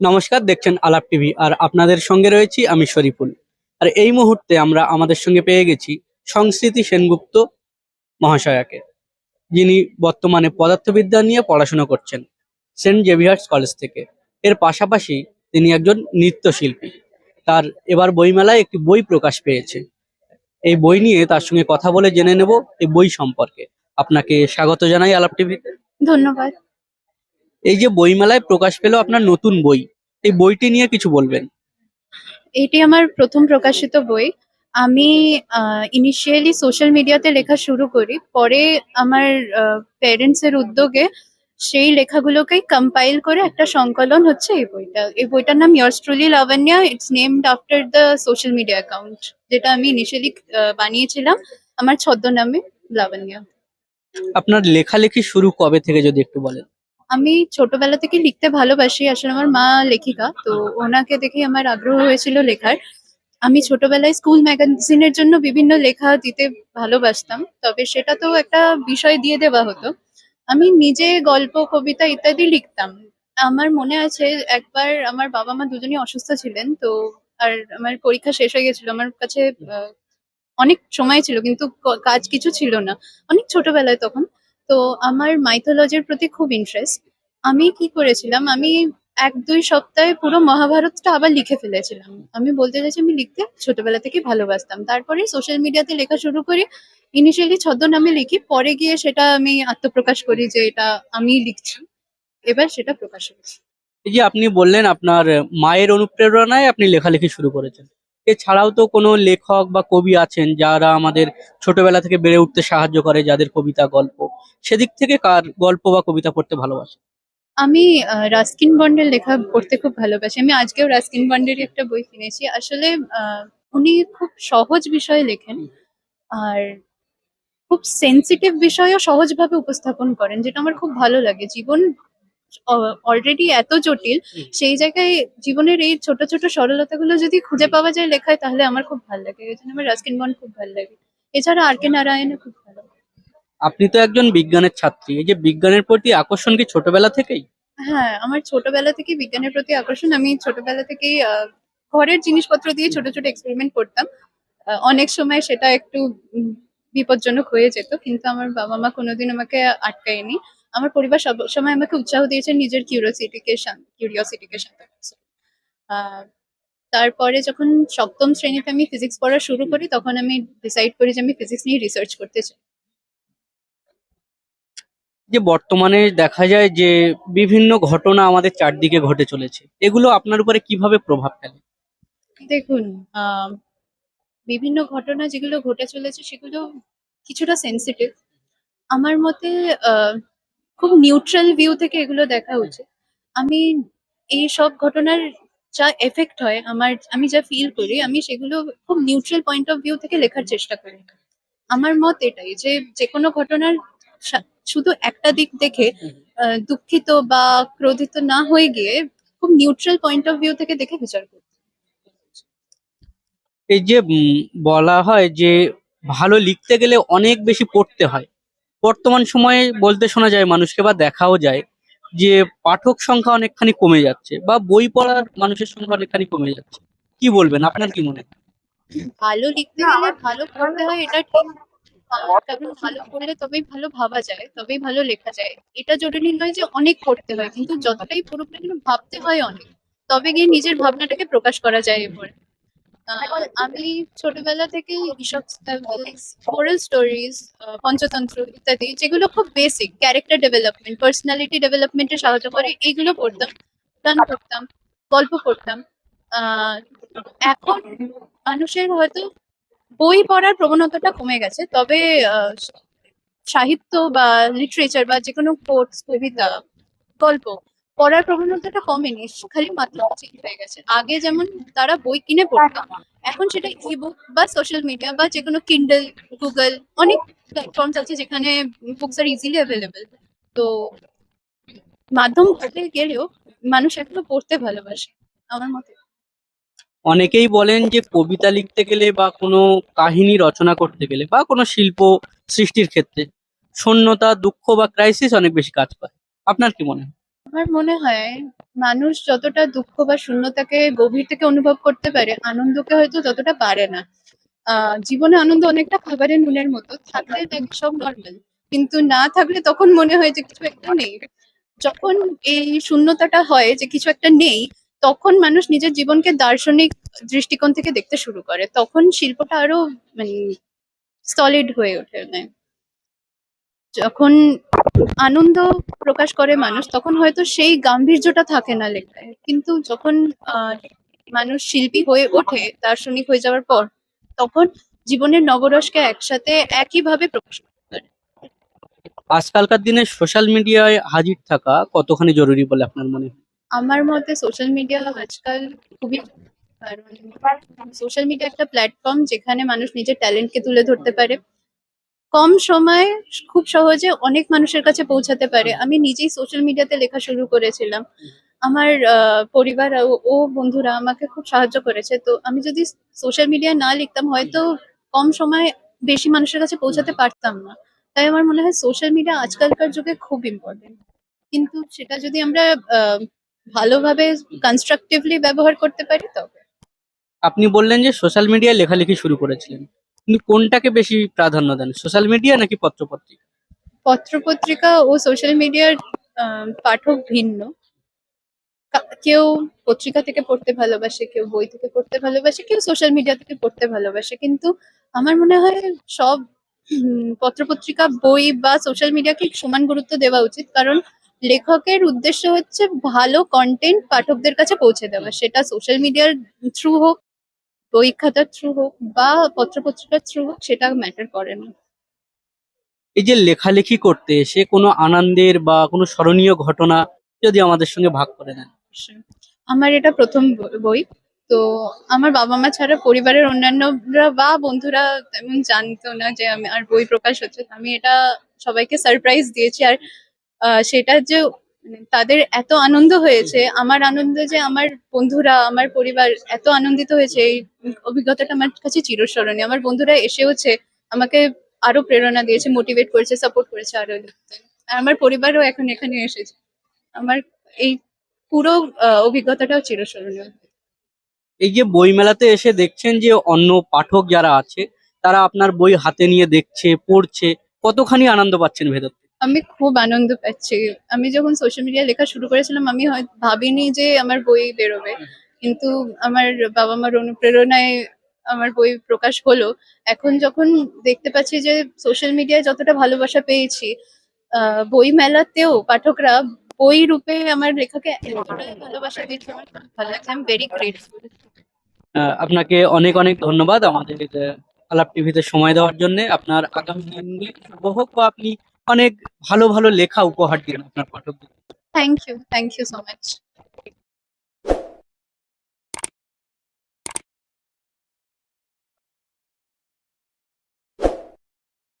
নমস্কার দেখছেন আলাপ টিভি আর আপনাদের সঙ্গে রয়েছি আমি শরীফুল। আর এই মুহূর্তে আমরা আমাদের সঙ্গে পেয়ে গেছি সংস্কৃতি সেনগুপ্ত মহাশয়াকে যিনি বর্তমানে পদার্থবিদ্যা নিয়ে পড়াশোনা করছেন সেন্ট জেভিয়ার্স কলেজ থেকে। এর পাশাপাশি তিনি একজন নৃত্যশিল্পী। তার এবার বইমেলায় একটি বই প্রকাশ পেয়েছে। এই বই নিয়ে তার সঙ্গে কথা বলে জেনে নেব এই বই সম্পর্কে। আপনাকে স্বাগত জানাই আলাপ টিভিতে। ধন্যবাদ। এই যে বইমেলায় প্রকাশ পেল আপনার নতুন বই এই বইটি নিয়ে কিছু বলবেন? এটি আমার প্রথম প্রকাশিত বই। আমি ইনিশিয়ালি সোশ্যাল মিডিয়াতে লেখা শুরু করি। পরে আমার প্যারেন্টস এর উদ্যোগে সেই লেখাগুলোকেই কম্পাইল করে একটা সংকলন হচ্ছে এই বইটা। এই বইটার নাম yours truly Labonno. It's named after the social media account যেটা আমি ইনিশিয়ালি বানিয়েছিলাম। আমার ছদ্মনামে লাবণ্য। আপনার লেখালেখি শুরু কবে থেকে যদি একটু বলেন? আমি ছোটবেলা থেকে লিখতে ভালোবাসি। আসলে আমার মা লেখিকা, তো ওনাকে দেখে আমার আগ্রহ হয়েছিল লেখার। আমি ছোটবেলায় স্কুল ম্যাগাজিনের জন্য বিভিন্ন লেখা দিতে ভালোবাসতাম, তবে সেটা তো একটা বিষয় দিয়ে দেওয়া হতো। আমি নিজে গল্প, কবিতা ইত্যাদি লিখতাম। আমার মনে আছে একবার আমার বাবা মা দুজনেই অসুস্থ ছিলেন, তো আর আমার পরীক্ষা শেষ হয়ে গেছিল। আমার কাছে অনেক সময় ছিল, কিন্তু কাজ কিছু ছিল না। অনেক ছোটবেলায় তখন তো আমার মাইথোলজির প্রতি খুব ইন্টারেস্ট আমি কি করেছিলাম, আমি এক দুই সপ্তাহে পুরো মহাভারতটা আবার লিখে ফেলেছিলাম। আমি বলতে চাইছি আমি লিখতে ছোটবেলা থেকে ভালোবাসতাম। তারপরে সোশ্যাল মিডিয়াতে লেখা শুরু করি ইনিশিয়ালি ছদ্মনামে লিখি, পরে গিয়ে সেটা আমি আত্মপ্রকাশ করি যে এটা আমি লিখছি। এবার সেটা প্রকাশ হয়েছে। এই যে আপনি বললেন আপনার মায়ের অনুপ্রেরণায় আপনি লেখালেখি শুরু করেছেন। এছাড়াও তো কোনো লেখক বা কবি আছেন যারা আমাদের ছোটবেলা থেকে বেড়ে উঠতে সাহায্য করে, যাদের কবিতা, গল্প? সেদিক থেকে কার গল্প বা কবিতা পড়তে ভালোবাসে? আমি রাস্কিন বন্ডের লেখা পড়তে খুব ভালোবাসি। আমি আজকেও রাস্কিন বন্ডেরই একটা বই কিনেছি। আসলে উনি খুব সহজ বিষয়ে লেখেন আর খুব সেন্সিটিভ বিষয়ও সহজভাবে উপস্থাপন করেন, যেটা আমার খুব ভালো লাগে। জীবন অলরেডি এত জটিল সেই জায়গায় জীবনের এই ছোট ছোট সরলতাগুলো যদি খুঁজে পাওয়া যায় লেখায় তাহলে আমার খুব ভালো লাগে। এই জন্য আমার রাস্কিন বন্ড খুব ভালো লাগে। এছাড়া আর কে নারায়ণও খুব ভালো আপনি তো একজন বিজ্ঞানের ছাত্রী। এই যে বিজ্ঞানের প্রতি আকর্ষণ কি ছোটবেলা থেকেই? হ্যাঁ আমার ছোটবেলা থেকে বিজ্ঞানের প্রতি আকর্ষণ। আমি ছোটবেলা থেকেই ঘরের জিনিসপত্র দিয়ে ছোট ছোট এক্সপেরিমেন্ট করতাম। অনেক সময় সেটা একটু বিপজ্জনক হয়ে যেত কিন্তু আমার বাবা মা কোনোদিন আমাকে আটকায়নি। আমার পরিবার সব সময় আমাকে উৎসাহ দিয়েছে নিজের কিউরিওসিটিকে কিউরিওসিটিকে আহ, তারপরে যখন সপ্তম শ্রেণীতে আমি ফিজিক্স পড়া শুরু করি তখন আমি ডিসাইড করি যে আমি ফিজিক্স নিয়ে রিসার্চ করতে চাই। যে বর্তমানে দেখা যায় যে বিভিন্ন ঘটনা আমাদের চারদিকে ঘটে চলেছে এগুলো আপনার উপরে কীভাবে প্রভাব ফেলে? দেখুন বিভিন্ন ঘটনা যেগুলো ঘটে চলেছে সেগুলো কিছুটা সেন্সিটিভ আমার মতে খুব নিউট্রাল ভিউ থেকে এগুলো দেখা উচিত। আমি এই সব ঘটনার যা এফেক্ট হয়, আমার, আমি যা ফিল করি, আমি সেগুলো খুব নিউট্রাল পয়েন্ট অফ ভিউ থেকে লেখার চেষ্টা করি। আমার মত এটাই যে যে কোনো ঘটনার শুধু একটা দিক দেখে দুঃখিত বা ক্রোধিত না হয়ে গিয়ে খুব নিউট্রাল পয়েন্ট অফ ভিউ থেকে দেখে বিচার করি এই যে বলা হয় যে, ভালো লিখতে গেলে অনেক বেশি পড়তে হয়। বর্তমান সময়ে বলতে শোনা যায় মানুষকে বা দেখাও যায় যে পাঠক সংখ্যা অনেকখানি কমে যাচ্ছে বা বই পড়ার মানুষের সংখ্যা অনেকখানি কমে যাচ্ছে। কি বলবেন? আপনার কি মনে হয়? ভালো লিখতে গেলে ভালো পড়তে হয় এটা ঠিক। কারণ ভালো পড়লে তবেই ভালো ভাবা যায় তবেই ভালো লেখা যায়। এটা জরুরি নয় যে অনেক পড়তে হয় কিন্তু যতটাই পুরোপুরি ভাবতে হয় অনেক। তবে গিয়ে নিজের ভাবনাটাকে প্রকাশ করা যায় এরপরে। আমি ছোটবেলা থেকে এইসব মোরাল স্টোরিজ পঞ্চতন্ত্র ইত্যাদি যেগুলো খুব বেসিক ক্যারেক্টার ডেভেলপমেন্ট পার্সোনালিটি ডেভেলপমেন্টে সাহায্য করে এইগুলো পড়তাম গান পড়তাম গল্প পড়তাম আহ, এখন মানুষের হয়তো বই পড়ার প্রবণতাটা কমে গেছে তবে আহ, সাহিত্য বা লিটারেচার বা যে কোনো কোর্স কবিতা গল্প পড়ার প্রবণতাটা কমেনি, খালি মাত্র চেঞ্জ হয়ে গেছে। আগে যেমন তারা বই কিনে পড়তো, এখন সেটা ই বুক বা সোশ্যাল মিডিয়া বা যে কোনো কিন্ডল গুগল অনেক প্ল্যাটফর্মস আছে যেখানে বুকস আর ইজিলি অ্যাভেলেবেল তো মাধ্যম ঘটে গেলেও মানুষ এখনও পড়তে ভালোবাসে, আমার মতে। অনেকেই বলেন যে কবিতা লিখতে গেলে বা কোনো কাহিনী রচনা করতে গেলে বা কোনো শিল্প সৃষ্টির ক্ষেত্রে শূন্যতা, দুঃখ বা ক্রাইসিস অনেক বেশি কাজ পায় আপনার কি মনে হয়? আমার মনে হয় মানুষ যতটা দুঃখ বা শূন্যতাকে গভীর থেকে অনুভব করতে পারে, আনন্দকে হয়তো ততটা পারে না। জীবনে আনন্দ অনেকটা খাবারের নুনের মতো থাকলে সব নর্মাল কিন্তু না থাকলে তখন মনে হয় যে কিছু একটা নেই। যখন এই শূন্যতাটা হয় যে কিছু একটা নেই, তখন মানুষ নিজের জীবনকে দার্শনিক দৃষ্টিকোণ থেকে দেখতে শুরু করে। তখন শিল্পটা আরও মানে সলিড হয়ে ওঠে। মানে যখন আনন্দ প্রকাশ করে মানুষ তখন হয়তো সেই গাম্ভীর্যটা থাকে না লেখায়। কিন্তু যখন মানুষ শিল্পী হয়ে ওঠে দার্শনিক হয়ে যাওয়ার পর তখন জীবনের নবরসকে একসাথে একইভাবে প্রকাশ করতে পারে। আজকালকার দিনে সোশ্যাল মিডিয়ায় হাজির থাকা কতখানি জরুরি বলে আপনার মনে হয়? আমার মতে সোশ্যাল মিডিয়া আজকাল খুবই কারণ সোশ্যাল মিডিয়া একটা প্ল্যাটফর্ম যেখানে মানুষ নিজের ট্যালেন্টকে তুলে ধরতে পারে। কম সময়ে খুব সহজে অনেক মানুষের কাছে পৌঁছাতে পারে। আমি নিজেই সোশ্যাল মিডিয়াতে লেখা শুরু করেছিলাম। আমার পরিবার ও- বন্ধুরা আমাকে খুব সাহায্য করেছে। তো আমি যদি সোশ্যাল মিডিয়ায় না লিখতাম, হয়তো কম সময়ে বেশি মানুষের কাছে পৌঁছাতে পারতাম না। তাই আমার মনে হয় সোশ্যাল মিডিয়া আজকালকার যুগে খুব ইম্পর্টেন্ট কিন্তু সেটা যদি আমরা ভালোভাবে কনস্ট্রাকটিভলি ব্যবহার করতে পারি, তবে। আপনি বললেন যে সোশ্যাল মিডিয়ায় লেখালেখি শুরু করেছিলেন। কিন্তু কোনটাকে বেশি প্রাধান্য দেন? সোশ্যাল মিডিয়া নাকি পত্রপত্রিকা? পত্রপত্রিকা ও সোশ্যাল মিডিয়ার পাঠক ভিন্ন। কেউ পত্রিকা থেকে পড়তে ভালোবাসে, কেউ বই থেকে পড়তে ভালোবাসে, কেউ সোশ্যাল মিডিয়া থেকে পড়তে ভালোবাসে। কিন্তু আমার মনে হয় সব পত্রপত্রিকা, বই বা সোশ্যাল মিডিয়াকে সমান গুরুত্ব দেওয়া উচিত। কারণ লেখকের উদ্দেশ্য হচ্ছে ভালো কন্টেন্ট পাঠকদের কাছে পৌঁছে দেওয়া। সেটা সোশ্যাল মিডিয়ার থ্রু হোক বই খাতার থ্রু হোক বা পত্রপত্রিকার থ্রু হোক সেটা ম্যাটার করে না। এই যে লেখালেখি করতে এসে কোনো আনন্দের বা কোনো স্মরণীয় ঘটনা যদি আমাদের সঙ্গে ভাগ করে নেন আমার এটা প্রথম বই। তো আমার বাবা মা ছাড়া পরিবারের অন্যান্যরা বা বন্ধুরা তেমন জানতো না যে আমি আর বই প্রকাশ হচ্ছে। আমি এটা সবাইকে সারপ্রাইজ দিয়েছি। আর সেটা যে তাদের এত আনন্দ হয়েছে আমার আনন্দ যে আমার বন্ধুরা আমার পরিবার এত আনন্দিত হয়েছে এই অভিজ্ঞতাটা আমার কাছে চিরস্মরণীয়। আমার বন্ধুরা এসেওছে আমাকে আরও প্রেরণা দিয়েছে মোটিভেট করেছে সাপোর্ট করেছে আরও আর আমার পরিবারও এখন এখানে এসেছে। আমার এই পুরো অভিজ্ঞতাটাও চিরস্মরণীয়। এই যে বই মেলাতে এসে দেখছেন যে অন্য পাঠক যারা আছে তারা আপনার বই হাতে নিয়ে দেখছে পড়ছে কতখানি আনন্দ পাচ্ছেন ভেতর থেকে? আমি খুব আনন্দ পাচ্ছি। আমি যখন সোশ্যাল মিডিয়া লেখা শুরু করেছিলাম, আমি হয়তো ভাবিনি যে আমার বই বেরোবে। কিন্তু আমার বাবা মার অনুপ্রেরণায় আমার বই প্রকাশ হলো। এখন যখন দেখতে পাচ্ছি যে সোশ্যাল মিডিয়ায় যতটা ভালোবাসা পেয়েছি বই মেলাতেও পাঠকরা বই রূপে আমার লেখাকে ভালোবাসা দিচ্ছে আমার ভালো লাগছে। আই এম ভেরি আপনাকে অনেক অনেক ধন্যবাদ আমাদের আলাপ টিভিতে সময় দেওয়ার জন্য। আপনার আগামী দিনগুলি শুভ হোক বা আপনি অনেক ভালো ভালো লেখা উপহার দিন আপনার পাঠকদের। Thank you thank you so much